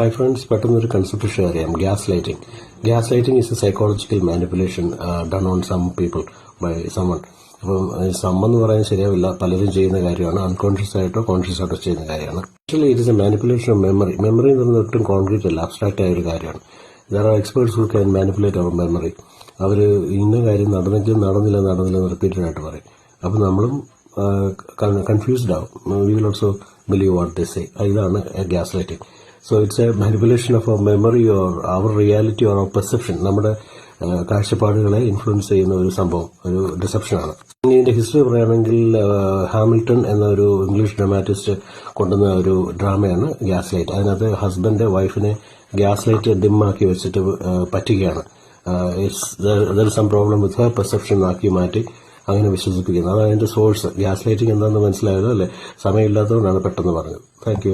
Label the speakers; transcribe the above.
Speaker 1: Hi friends പെട്ടെന്നൊരു concept share ചെയ്യാം. Gas lighting gas lighting is a psychological manipulation done on some people by someone അപ്പം സമ്മെന്ന് എന്ന് പറയാൻ ശരിയാവില്ല. പലരും ചെയ്യുന്ന കാര്യമാണ്. അൺകോൺഷ്യസ് ആയിട്ടോ കോൺഷ്യസ് ആയിട്ടോ ചെയ്യുന്ന കാര്യമാണ്. Actually it is a manipulation of memory memory എന്ന് പറയുന്നത് ഒട്ടും കോൺക്രീറ്റ് അല്ല. അബ്സ്ട്രാക്റ്റ് ആയ ഒരു കാര്യമാണ്. There are experts who can manipulate our memory അവർ ഇന്ന കാര്യം നടന്നെങ്കിലും നടന്നില്ല നടന്നില്ല റിപ്പീറ്റഡ് ആയിട്ട് പറയും. അപ്പം നമ്മളും കൺഫ്യൂസ്ഡ് ആവും. We will also believe what this say ഇതാണ് gas lighting so it's a manipulation of our memory or our reality or our perception നമ്മുടെ കാഴ്ചപ്പാടുകളെ ഇൻഫ്ലുവൻസ് ചെയ്യുന്ന ഒരു സംഭവം ഒരു ഡിസെപ്ഷനാണ് ഇതിന്റെ ഹിസ്റ്ററി പറയുകയാണെങ്കിൽ ഹാമിൽട്ടൺ എന്ന ഒരു ഇംഗ്ലീഷ് ഡ്രാമാറ്റിസ്റ്റ് കൊണ്ടുവന്ന ഒരു ഡ്രാമയാണ് ഗ്യാസ് ലൈറ്റ് അതിനകത്ത് ഹസ്ബൻഡ് വൈഫിനെ ഗ്യാസ് ലൈറ്റ് ഡിമ്മാക്കി വെച്ചിട്ട് പറ്റുകയാണ് it's some problem with her perception ആക്കി മാറ്റി അങ്ങനെ വിശ്വസിപ്പിക്കുന്നത് അതാണ് അതിന്റെ സോഴ്സ് ഗ്യാസ് ലൈറ്റിംഗ് എന്താണെന്ന് മനസ്സിലായതോ അല്ലേ സമയമില്ലാത്തതുകൊണ്ടാണ് പെട്ടെന്ന് പറഞ്ഞത്. താങ്ക്